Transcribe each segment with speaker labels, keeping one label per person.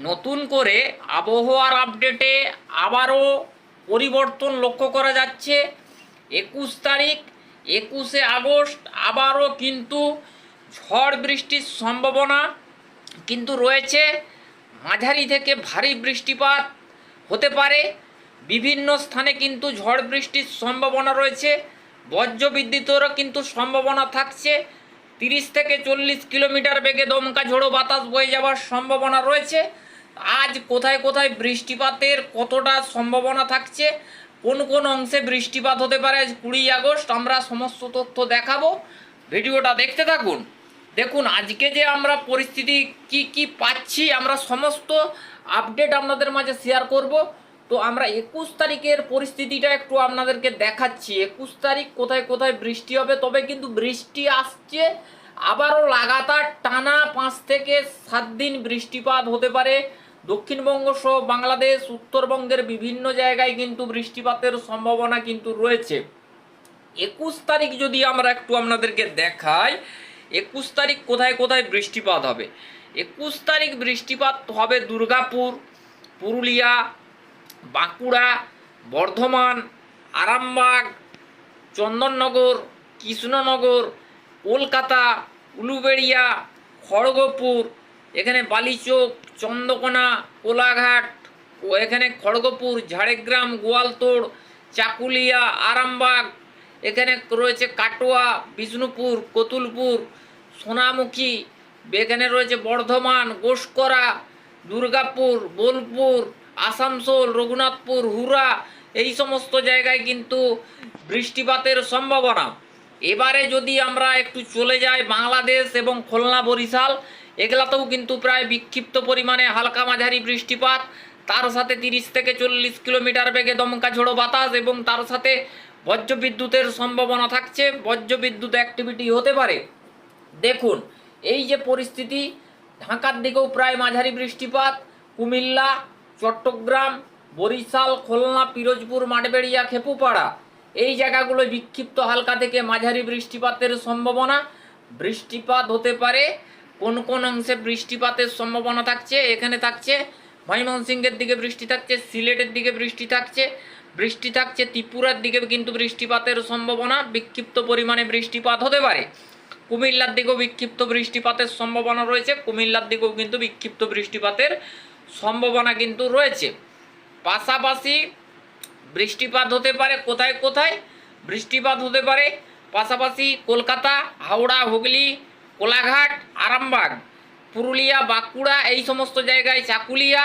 Speaker 1: নতুন করে আবহাওয়ার আপডেটে আবারও পরিবর্তন লক্ষ্য করা যাচ্ছে। একুশ তারিখ, একুশে আগস্ট আবারও কিন্তু ঝড় বৃষ্টির সম্ভাবনা কিন্তু রয়েছে। মাঝারি থেকে ভারী বৃষ্টিপাত হতে পারে। বিভিন্ন স্থানে কিন্তু ঝড় বৃষ্টির সম্ভাবনা রয়েছে। বজ্রবিদ্যুতেরও কিন্তু সম্ভাবনা থাকছে। তিরিশ থেকে চল্লিশ কিলোমিটার বেগে দমকা ঝোড়ো বাতাস বয়ে যাওয়ার সম্ভাবনা রয়েছে। আজ কোথায় কোথায় বৃষ্টিপাতের কতটা সম্ভাবনা থাকছে, কোন কোন অংশে বৃষ্টিপাত হতে পারে আজ কুড়ি আগস্ট, আমরা সমস্ত তথ্য দেখাবো। ভিডিওটা দেখতে থাকুন। দেখুন, আজকে যে আমরা পরিস্থিতি কি কি পাচ্ছি, আমরা সমস্ত আপডেট আপনাদের মাঝে শেয়ার করব। তো আমরা একুশ তারিখের পরিস্থিতিটা একটু আপনাদেরকে দেখাচ্ছি। একুশ তারিখ কোথায় কোথায় বৃষ্টি হবে, তবে কিন্তু বৃষ্টি আসছে। আবারও লাগাতার টানা পাঁচ থেকে সাত দিন বৃষ্টিপাত হতে পারে। দক্ষিণবঙ্গ সহ বাংলাদেশ, উত্তরবঙ্গের বিভিন্ন জায়গায় কিন্তু বৃষ্টিপাতের সম্ভাবনা কিন্তু রয়েছে। একুশ তারিখ যদি আমরা একটু আপনাদেরকে দেখাই, একুশ তারিখ কোথায় কোথায় বৃষ্টিপাত হবে? একুশ তারিখ বৃষ্টিপাত হবে দুর্গাপুর, পুরুলিয়া, বাঁকুড়া, বর্ধমান, আরামবাগ, চন্দননগর, কৃষ্ণনগর, কলকাতা, উলুবেড়িয়া, খড়গপুর, এখানে বালিচোক চন্দ্রকোনা, কোলাঘাট, ও এখানে খড়গপুর, ঝাড়গ্রাম, গোয়ালতোড়, চাকুলিয়া, আরামবাগ, এখানে রয়েছে কাটোয়া, বিষ্ণুপুর, কতুলপুর, সোনামুখী, এখানে রয়েছে বর্ধমান, গোসকরা, দুর্গাপুর, বোলপুর, আসানসোল, রঘুনাথপুর হুরা এই সমস্ত জায়গায় কিন্তু বৃষ্টিপাতের সম্ভাবনা। এবারে যদি আমরা একটু চলে যাই বাংলাদেশ এবং খুলনা বরিশাল এগুলাতেও কিন্তু প্রায় বিক্ষিপ্ত পরিমাণে হালকা মাঝারি বৃষ্টিপাত। তার সাথে তিরিশ থেকে চল্লিশ কিলোমিটার বেগে দমকা ঝোড়ো বাতাস এবং তার সাথে বজ্রবিদ্যুতের সম্ভাবনা থাকছে। বজ্রবিদ্যুৎ অ্যাক্টিভিটি হতে পারে। দেখুন, এই যে পরিস্থিতি, ঢাকার দিকেও প্রায় মাঝারি বৃষ্টিপাত। কুমিল্লা, চট্টগ্রাম, বরিশাল, খুলনা, পিরোজপুর, মাঠবেড়িয়া, খেপুপাড়া এই জায়গাগুলো বিক্ষিপ্ত হালকা থেকে মাঝারি বৃষ্টিপাতের সম্ভাবনা। বৃষ্টিপাত হতে পারে। কোন কোন অংশে বৃষ্টিপাতের সম্ভাবনা থাকছে? এখানে থাকছে ময়মনসিংহের দিকে বৃষ্টি থাকছে, সিলেটের দিকে বৃষ্টি থাকছে বৃষ্টি থাকছে ত্রিপুরার দিকে কিন্তু বৃষ্টিপাতের সম্ভাবনা বিক্ষিপ্ত পরিমাণে বৃষ্টিপাত হতে পারে। কুমিল্লার দিকেও বিক্ষিপ্ত বৃষ্টিপাতের সম্ভাবনা রয়েছে, কুমিল্লার দিকেও কিন্তু বিক্ষিপ্ত বৃষ্টিপাতের সম্ভাবনা কিন্তু রয়েছে। পাশাপাশি বৃষ্টিপাত হতে পারে কোথায় কোথায়? বৃষ্টিপাত হতে পারে পাশাপাশি কলকাতা, হাওড়া, হুগলি কোলাঘাট, আরামবাগ, পুরুলিয়া, বাঁকুড়া, এই সমস্ত জায়গায় চাকুলিয়া,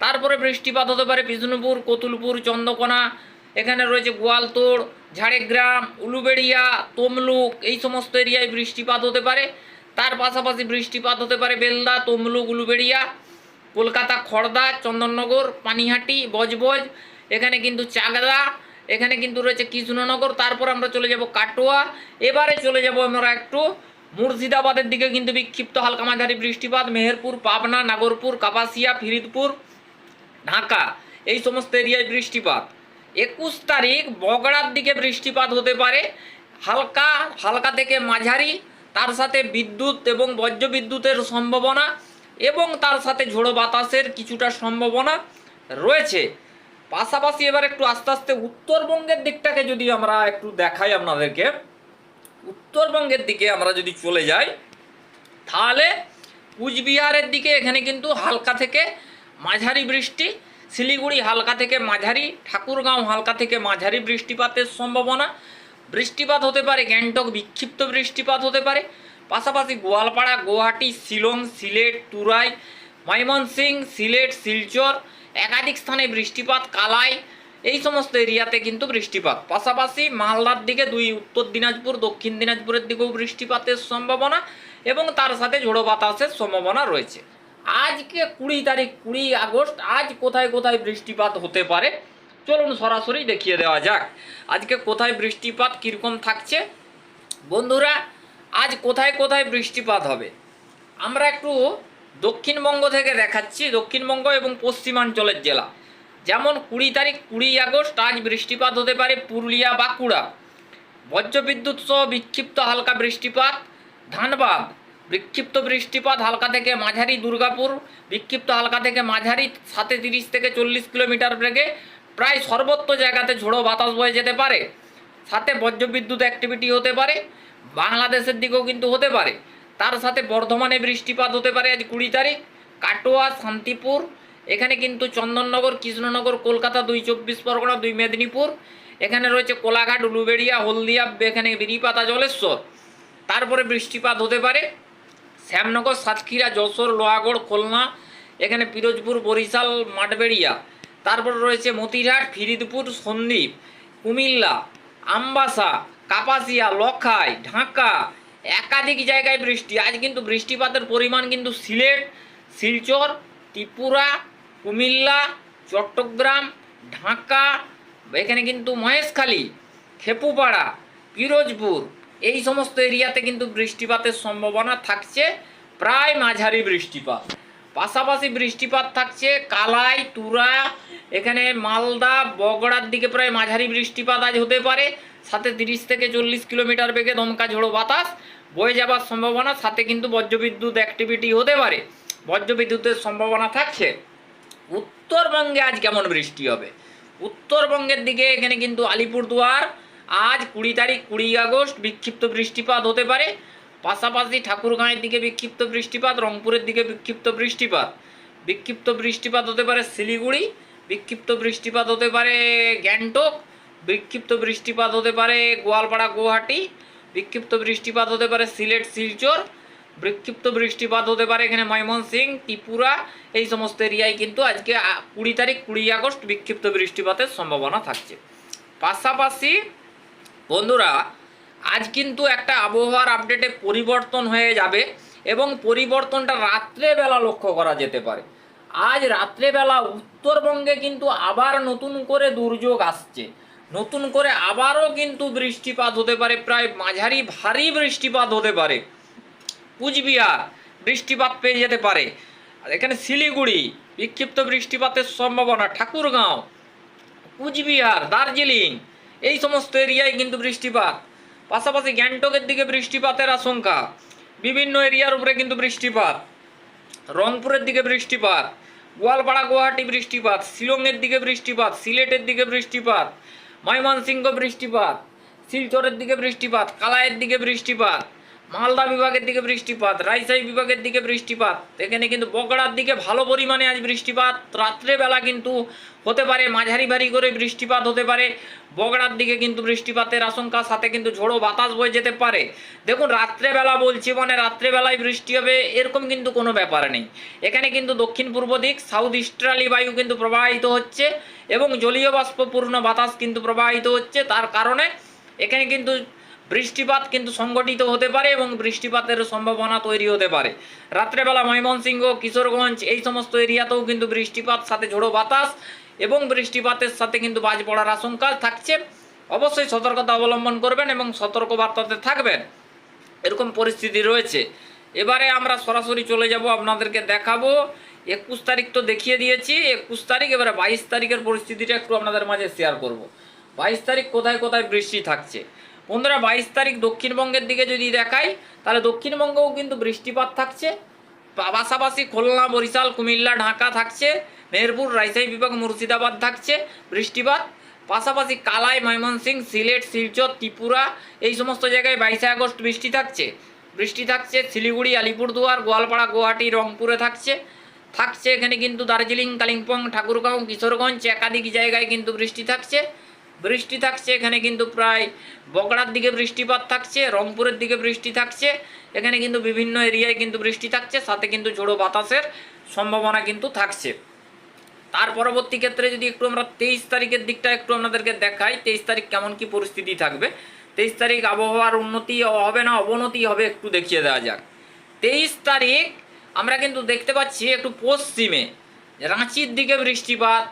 Speaker 1: তারপরে বৃষ্টিপাত হতে পারে বিষ্ণুপুর, কতুলপুর, চন্দ্রকোনা, এখানে রয়েছে গোয়ালতোড় ঝাড়গ্রাম, উলুবেড়িয়া, তমলুক, এই সমস্ত এরিয়ায় বৃষ্টিপাত হতে পারে। তার পাশাপাশি বৃষ্টিপাত হতে পারে বেলদা, তমলুক, উলুবেড়িয়া, কলকাতা, খড়দা, চন্দননগর, পানিহাটি, বজবজ, এখানে কিন্তু চাকদা, এখানে কিন্তু রয়েছে কৃষ্ণনগর, তারপর আমরা চলে যাব কাটোয়া, এবারে চলে যাব আমরা একটু মুর্শিদাবাদের দিকে কিন্তু বিক্ষিপ্ত হালকা মাঝারি বৃষ্টিপাত, মেহেরপুর, পাবনা, নাগরপুর, কাপাসিয়া, ফিরিদপুর, ঢাকা, এই সমস্ত এরিয়ায় বৃষ্টিপাত। একুশ তারিখ বগড়ার দিকে বৃষ্টিপাত হতে পারে, হালকা হালকা থেকে মাঝারি, তার সাথে বিদ্যুৎ এবং বজ্র বিদ্যুতের সম্ভাবনা এবং তার সাথে ঝোড়ো বাতাসের কিছুটা সম্ভাবনা রয়েছে। পাশাপাশি এবার একটু আস্তে আস্তে উত্তরবঙ্গের দিকটাকে যদি আমরা একটু দেখাই আপনাদেরকে। উত্তরবঙ্গের দিকে আমরা যদি চলে যাই, তাহলে কুচবিহারের দিকে এখানে কিন্তু হালকা থেকে মাঝারি বৃষ্টি, শিলিগুড়ি হালকা থেকে মাঝারি, ঠাকুরগাঁও হালকা থেকে মাঝারি বৃষ্টিপাতের সম্ভাবনা। বৃষ্টিপাত হতে পারে গ্যাংটক, বিক্ষিপ্ত বৃষ্টিপাত হতে পারে। পাশাপাশি গোয়ালপাড়া, গুয়াহাটি, শিলং, সিলেট, তুরাই ময়মনসিং সিলেট, শিলচর একাধিক স্থানে বৃষ্টিপাত, কালাই এই সমস্ত এরিয়াতে কিন্তু বৃষ্টিপাত। পাশাপাশি মালদার দিকে দুই, উত্তর দিনাজপুর, দক্ষিণ দিনাজপুরের দিকেও বৃষ্টিপাতের সম্ভাবনা এবং তার সাথে ঝোড়ো বাতাসের সম্ভাবনা রয়েছে। আজকে কুড়ি তারিখ, কুড়ি আগস্ট, আজ কোথায় কোথায় বৃষ্টিপাত হতে পারে? চলুন সরাসরি দেখিয়ে দেওয়া যাক। আজকে কোথায় বৃষ্টিপাত, কীরকম থাকছে? বন্ধুরা, আজ কোথায় কোথায় বৃষ্টিপাত হবে? আমরা একটু দক্ষিণবঙ্গ থেকে দেখাচ্ছি, দক্ষিণবঙ্গ এবং পশ্চিমাঞ্চলের জেলা। যেমন কুড়ি তারিখ কুড়ি আগস্ট, আজ বৃষ্টিপাত হতে পারে পুরুলিয়া, বাঁকুড়া। বজ্রবিদ্যুৎ সহ বিক্ষিপ্ত হালকা বৃষ্টিপাত, ধানবাদ। বিক্ষিপ্ত বৃষ্টিপাত হালকা থেকে মাঝারি দুর্গাপুর, বিক্ষিপ্ত হালকা থেকে মাঝারি সাথে তিরিশ থেকে চল্লিশ কিলোমিটার বেগে, প্রায় সর্বত্র জায়গাতে ঝোড়ো বাতাস বয়ে যেতে পারে। সাথে বজ্রবিদ্যুৎ অ্যাক্টিভিটি হতে পারে, বাংলাদেশের দিকেও কিন্তু হতে পারে। তার সাথে বর্ধমানে বৃষ্টিপাত হতে পারে আজ কুড়ি তারিখ, কাটোয়া, শান্তিপুর এখানে কিন্তু চন্দননগর, কৃষ্ণনগর, কলকাতা দুই চব্বিশ পরগনা, দুই মেদিনীপুর। এখানে রয়েছে কোলাঘাট, উলুবেড়িয়া, হলদিয়া, এখানে বিরিপাতা, জলেশ্বর। তারপরে বৃষ্টিপাত হতে পারে। শ্যামনগর, সাতক্ষীরা, যশোর, লোহাগড়, খুলনা, এখানে পিরোজপুর, বরিশাল, মাঠবেড়িয়া। তারপর রয়েছে মতিরহাট, ফিরিদপুর, সন্দ্বীপ, কুমিল্লা, আমবাসা, কাপাসিয়া, লখাই, ঢাকা। একাধিক জায়গায় বৃষ্টি। আজ কিন্তু বৃষ্টিপাতের পরিমাণ কিন্তু সিলেট, শিলচর, ত্রিপুরা কুমিল্লা, চট্টগ্রাম, ঢাকা, এখানে কিন্তু মহেশখালী, খেপুপাড়া, পিরোজপুর, এই সমস্ত এরিয়াতে কিন্তু বৃষ্টিপাতের সম্ভাবনা থাকছে, প্রায় মাঝারি বৃষ্টিপাত। পাশাপাশি বৃষ্টিপাত থাকছে কালাই, তুরা, এখানে মালদা, বগড়ার দিকে প্রায় মাঝারি বৃষ্টিপাত আজ হতে পারে, সাথে তিরিশ থেকে চল্লিশ কিলোমিটার বেগে দমকা ঝোড়ো বাতাস বয়ে যাবার সম্ভাবনা, সাথে কিন্তু বজ্রবিদ্যুৎ অ্যাক্টিভিটি হতে পারে। বজ্রবিদ্যুতের সম্ভাবনা থাকছে। উত্তরবঙ্গে আজ কেমন বৃষ্টি হবে? উত্তরবঙ্গের দিকে এখানে কিন্তু আলিপুরদুয়ার, আজ কুড়ি তারিখ কুড়ি আগস্ট বিক্ষিপ্ত বৃষ্টিপাত হতে পারে। পাশাপাশি ঠাকুরগাঁয়ের দিকে বিক্ষিপ্ত বৃষ্টিপাত, রংপুরের দিকে বিক্ষিপ্ত বৃষ্টিপাত। বিক্ষিপ্ত বৃষ্টিপাত হতে পারে শিলিগুড়ি, বিক্ষিপ্ত বৃষ্টিপাত হতে পারে গ্যাংটক, বিক্ষিপ্ত বৃষ্টিপাত হতে পারে গোয়ালপাড়া, গুয়াহাটি, বিক্ষিপ্ত বৃষ্টিপাত হতে পারে সিলেট, শিলচর বিক্ষিপ্ত বৃষ্টিপাত হতে পারে এখানে ময়মনসিং, ত্রিপুরা, এই সমস্ত এরিয়ায় কিন্তু আজকে কুড়ি তারিখ, কুড়ি আগস্ট বিক্ষিপ্ত বৃষ্টিপাতের সম্ভাবনা থাকছে। পাশাপাশি বন্ধুরা, আজ কিন্তু একটা আবহাওয়ার আপডেটে পরিবর্তন হয়ে যাবে এবং পরিবর্তনটা রাত্রেবেলা লক্ষ্য করা যেতে পারে। আজ রাত্রেবেলা উত্তরবঙ্গে কিন্তু আবার নতুন করে দুর্যোগ আসছে। নতুন করে আবারও কিন্তু বৃষ্টিপাত হতে পারে, প্রায় মাঝারি ভারী বৃষ্টিপাত হতে পারে। কুচবিহার বৃষ্টিপাত পেয়ে যেতে পারে। আর এখানে শিলিগুড়ি, বিক্ষিপ্ত বৃষ্টিপাতের সম্ভাবনা ঠাকুরগাঁও, কুচবিহার, দার্জিলিং, এই সমস্ত এরিয়ায় কিন্তু বৃষ্টিপাত। পাশাপাশি গ্যাংটকের দিকে বৃষ্টিপাতের আশঙ্কা। বিভিন্ন এরিয়ার উপরে কিন্তু বৃষ্টিপাত। রংপুরের দিকে বৃষ্টিপাত, গোয়ালপাড়া, গুয়াহাটি বৃষ্টিপাত, শিলংয়ের দিকে বৃষ্টিপাত, সিলেটের দিকে বৃষ্টিপাত, ময়মনসিংহ বৃষ্টিপাত, শিলচরের দিকে বৃষ্টিপাত, কালাইয়ের দিকে বৃষ্টিপাত। মালদা বিভাগের দিকে বৃষ্টিপাত, রাজশাহী বিভাগের দিকে বৃষ্টিপাত। এখানে কিন্তু বগড়ার দিকে ভালো পরিমাণে আজ বৃষ্টিপাত। রাত্রেবেলা কিন্তু হতে পারে মাঝারি ভারী করে বৃষ্টিপাত হতে পারে। বগড়ার দিকে কিন্তু বৃষ্টিপাতের আশঙ্কা, সাথে কিন্তু ঝোড়ো বাতাস বয়ে যেতে পারে। দেখুন, রাত্রেবেলা বলছি মানে রাত্রেবেলায় বৃষ্টি হবে, এরকম কিন্তু কোনো ব্যাপার নেই। এখানে কিন্তু দক্ষিণ পূর্ব দিক সাউথ ইস্টার্লি বায়ু কিন্তু প্রবাহিত হচ্ছে এবং জলীয় বাষ্পপূর্ণ বাতাস কিন্তু প্রবাহিত হচ্ছে। তার কারণে এখানে কিন্তু বৃষ্টিপাত কিন্তু সংগঠিত হতে পারে এবং বৃষ্টিপাতের সম্ভাবনা তৈরি হতে পারে। রাত্রেবেলা ময়মনসিংহ, কিশোরগঞ্জ এই সমস্ত এরিয়াতেও কিন্তু বৃষ্টিপাত, সাথে ঝোড়ো বাতাস এবং বৃষ্টিপাতের সাথে কিন্তু বাজ পড়ার আশঙ্কা থাকছে। অবশ্যই সতর্কতা অবলম্বন করবেন এবং সতর্কবার্তাতে থাকবেন। এরকম পরিস্থিতি রয়েছে। এবারে আমরা সরাসরি চলে যাব, আপনাদেরকে দেখাবো। একুশ তারিখ তো দেখিয়ে দিয়েছি। একুশ তারিখ, এবারে বাইশ তারিখের পরিস্থিতিটা একটু আপনাদের মাঝে শেয়ার করব। বাইশ তারিখ কোথায় কোথায় বৃষ্টি থাকছে? বন্ধুরা বাইশ তারিখ দক্ষিণবঙ্গের দিকে যদি দেখাই, তাহলে দক্ষিণবঙ্গেও কিন্তু বৃষ্টিপাত থাকছে। পাশাপাশি খুলনা, বরিশাল, কুমিল্লা, ঢাকা থাকছে। মেহেরপুর, রাজশাহী বিভাগ, মুর্শিদাবাদ থাকছে বৃষ্টিপাত। পাশাপাশি কালাই ময়মনসিং সিলেট, শিলচর, ত্রিপুরা, এই সমস্ত জায়গায় বাইশে আগস্ট বৃষ্টি থাকছে। বৃষ্টি থাকছে শিলিগুড়ি, আলিপুরদুয়ার, গোয়ালপাড়া, গুয়াহাটি, রংপুরে থাকছে। থাকছে এখানে কিন্তু দার্জিলিং, কালিম্পং, ঠাকুরগাঁও, কিশোরগঞ্জ, একাধিক জায়গায় কিন্তু বৃষ্টি থাকছে। বৃষ্টি থাকছে, এখানে কিন্তু প্রায় বগড়ার দিকে বৃষ্টিপাত থাকছে, রংপুরের দিকে বৃষ্টি থাকছে, এখানে কিন্তু বিভিন্ন এরিয়ায় কিন্তু বৃষ্টি থাকছে, সাথে কিন্তু ঝোড়ো বাতাসের সম্ভাবনা কিন্তু থাকছে। তার পরবর্তী ক্ষেত্রে যদি একটু আমরা তেইশ তারিখের দিকটা একটু আপনাদেরকে দেখাই, তেইশ তারিখ কেমন কি পরিস্থিতি থাকবে? তেইশ তারিখ আবহাওয়ার উন্নতি হবে না অবনতি হবে একটু দেখিয়ে দেওয়া যাক। তেইশ তারিখ আমরা কিন্তু দেখতে পাচ্ছি একটু পশ্চিমে, রাঁচির দিকে বৃষ্টিপাত,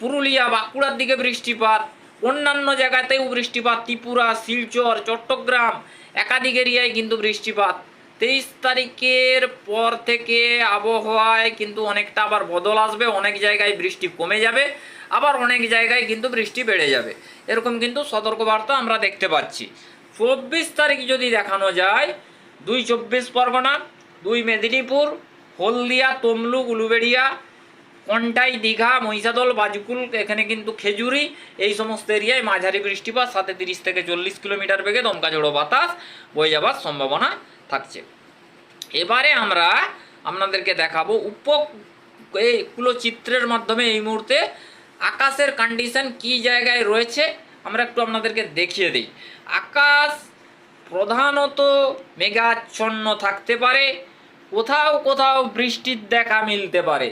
Speaker 1: পুরুলিয়া, বাঁকুড়ার দিকে বৃষ্টিপাত অন্যান্য জায়গাতেও বৃষ্টিপাত, ত্রিপুরা, শিলচর, চট্টগ্রাম, একাধিক এরিয়ায় কিন্তু বৃষ্টিপাত। তেইশ তারিখের পর থেকে আবহাওয়ায় কিন্তু অনেকটা আবার বদল আসবে, অনেক জায়গায় বৃষ্টি কমে যাবে, আবার অনেক জায়গায় কিন্তু বৃষ্টি বেড়ে যাবে। এরকম কিন্তু সতর্কবার্তা আমরা দেখতে পাচ্ছি। চব্বিশ তারিখ যদি দেখানো যায়, দুই চব্বিশ পরগনা, দুই মেদিনীপুর, হলদিয়া, তমলুক, উলুবেড়িয়া কন্টাই দীঘা, মহিষাদল, বাজকুল, এখানে কিন্তু খেজুরি, এই সমস্ত এরিয়ায় মাঝারি বৃষ্টিপাত সাথে তিরিশ থেকে চল্লিশ কিলোমিটার বেগে দমকা বাতাস বয়ে যাওয়ার সম্ভাবনা থাকছে। এবারে আমরা আপনাদেরকে দেখাবো উপ এইগুলো চিত্রের মাধ্যমে এই মুহূর্তে আকাশের কন্ডিশন কি জায়গায় রয়েছে, আমরা একটু আপনাদেরকে দেখিয়ে দিই। আকাশ প্রধানত মেঘাচ্ছন্ন থাকতে পারে, কোথাও কোথাও বৃষ্টির দেখা মিলতে পারে।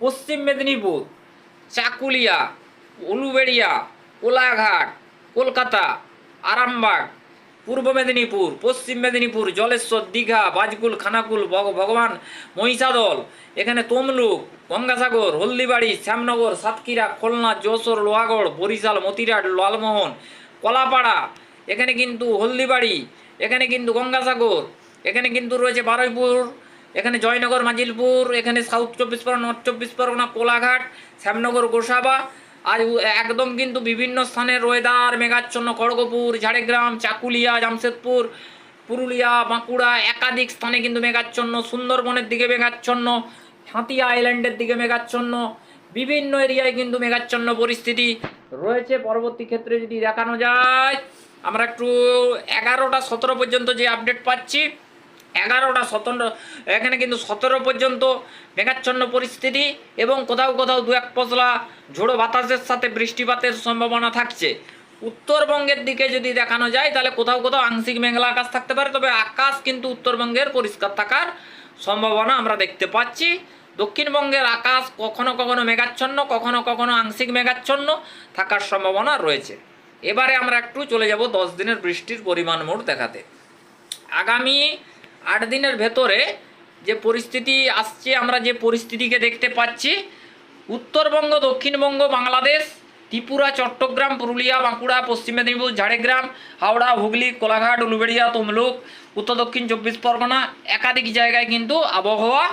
Speaker 1: পশ্চিম মেদিনীপুর, চাকুলিয়া, উলুবেড়িয়া, কোলাঘাট, কলকাতা, আরামবাগ, পূর্ব মেদিনীপুর, পশ্চিম মেদিনীপুর, জলেশ্বর, দীঘা, বাজকুল, খানাকুল ভগবান, মহিষাদল, এখানে তমলুক, গঙ্গাসাগর, হলদিবাড়ি, শ্যামনগর, সাতক্ষীরা, খুলনা, যশোর, লোহাগড়, বরিশাল, মতিরাট, লালমোহন, কলাপাড়া, এখানে কিন্তু হলদিবাড়ি, এখানে কিন্তু গঙ্গাসাগর, এখানে কিন্তু রয়েছে বারুইপুর এখানে জয়নগর, মাজিলপুর, এখানে সাউথ চব্বিশ পরগনা নর্থ চব্বিশ পরগনা, কোলাঘাট, শ্যামনগর, গোসাবা, আর একদম কিন্তু বিভিন্ন স্থানের ওয়েদার মেঘাচ্ছন্ন, খড়গপুর, ঝাড়গ্রাম, চাকুলিয়া, জামশেদপুর, পুরুলিয়া, বাঁকুড়া একাধিক স্থানে কিন্তু মেঘাচ্ছন্ন, সুন্দরবনের দিকে মেঘাচ্ছন্ন, হাতিয়া আইল্যান্ডের দিকে মেঘাচ্ছন্ন, বিভিন্ন এরিয়ায় কিন্তু মেঘাচ্ছন্ন পরিস্থিতি রয়েছে। পরবর্তী ক্ষেত্রে যদি দেখানো যায়, আমরা একটু এগারোটা সতেরো পর্যন্ত যে আপডেট পাচ্ছি এগারোটা, সতেরো, এখানে কিন্তু সতেরো পর্যন্ত মেঘাচ্ছন্ন পরিস্থিতি এবং কোথাও কোথাও দু এক পশলা ঝোড়ো বাতাসের সাথে বৃষ্টিপাতের সম্ভাবনা থাকছে। উত্তরবঙ্গের দিকে যদি দেখানো যায়, তাহলে কোথাও কোথাও আংশিক মেঘলা আকাশ থাকতে পারে, তবে আকাশ কিন্তু উত্তরবঙ্গের পরিষ্কার থাকার সম্ভাবনা আমরা দেখতে পাচ্ছি। দক্ষিণবঙ্গের আকাশ কখনো কখনো মেঘাচ্ছন্ন, কখনো কখনো আংশিক মেঘাচ্ছন্ন থাকার সম্ভাবনা রয়েছে। এবারে আমরা একটু চলে যাব দশ দিনের বৃষ্টির পরিমাণ মোট দেখাতে। আগামী আট দিনের ভেতরে যে পরিস্থিতি আসছে, আমরা যে পরিস্থিতিকে দেখতে পাচ্ছি, উত্তরবঙ্গ, দক্ষিণবঙ্গ, বাংলাদেশ, ত্রিপুরা, চট্টগ্রাম, পুরুলিয়া, বাঁকুড়া, পশ্চিম মেদিনীপুর, ঝাড়গ্রাম, হাওড়া, হুগলি, কোলাঘাট, উলুবেড়িয়া, তমলুক, উত্তর দক্ষিণ, চব্বিশ পরগনা, একাধিক জায়গায় কিন্তু আবহাওয়া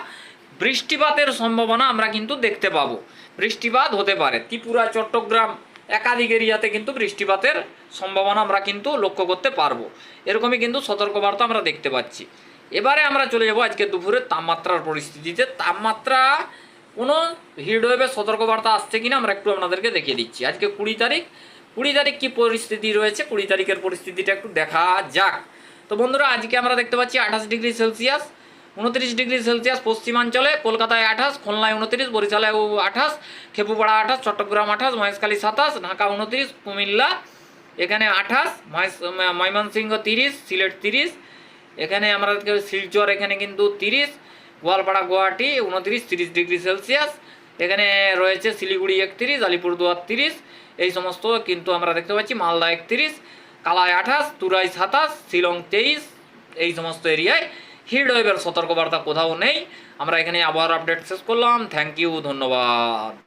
Speaker 1: বৃষ্টিপাতের সম্ভাবনা আমরা কিন্তু দেখতে পাবো। বৃষ্টিপাত হতে পারে। ত্রিপুরা, চট্টগ্রাম, একাধিক এরিয়াতে কিন্তু বৃষ্টিপাতের সম্ভাবনা আমরা কিন্তু লক্ষ্য করতে পারব। এরকমই কিন্তু সতর্কবার্তা আমরা দেখতে পাচ্ছি। এবারে আমরা চলে যাব আজকে দুপুরের তাপমাত্রার পরিস্থিতিতে। তাপমাত্রা কোনো হিটওয়েভের সতর্কবার্তা আসছে কিনা আমরা একটু আপনাদেরকে দেখিয়ে দিচ্ছি। আজকে কুড়ি তারিখ। কুড়ি তারিখ কি পরিস্থিতি রয়েছে? কুড়ি তারিখের পরিস্থিতিটা একটু দেখা যাক। তো বন্ধুরা, আজকে আমরা দেখতে পাচ্ছি আঠাশ ডিগ্রি সেলসিয়াস, উনত্রিশ ডিগ্রি সেলসিয়াস পশ্চিমাঞ্চলে, কলকাতায় আঠাশ, খুলনায় উনত্রিশ বরিশালে আঠাশ, খেপুপাড়া আঠাশ, চট্টগ্রাম আঠাশ, মহেশখালী সাতাশ, ঢাকা উনত্রিশ, কুমিল্লা এখানে আঠাশ, মহেশ ময়মনসিংহ তিরিশ, সিলেট তিরিশ এখানে আমরা শিলচর, এখানে কিন্তু তিরিশ, গোয়ালপাড়া, গুয়াহাটি, উনত্রিশ, তিরিশ ডিগ্রি সেলসিয়াস। এখানে রয়েছে শিলিগুড়ি একত্রিশ, আলিপুরদুয়ার তিরিশ, এই সমস্ত কিন্তু আমরা দেখতে পাচ্ছি, মালদা একত্রিশ কালায় আঠাশ, তুরাই সাতাশ, শিলং তেইশ, এই সমস্ত এরিয়ায়। হিট ওয়েভের সতর্কবার্তা কোথাও নেই। আমরা এখানে আবহাওয়ার আপডেট শেষ করলাম। থ্যাংক ইউ ধন্যবাদ।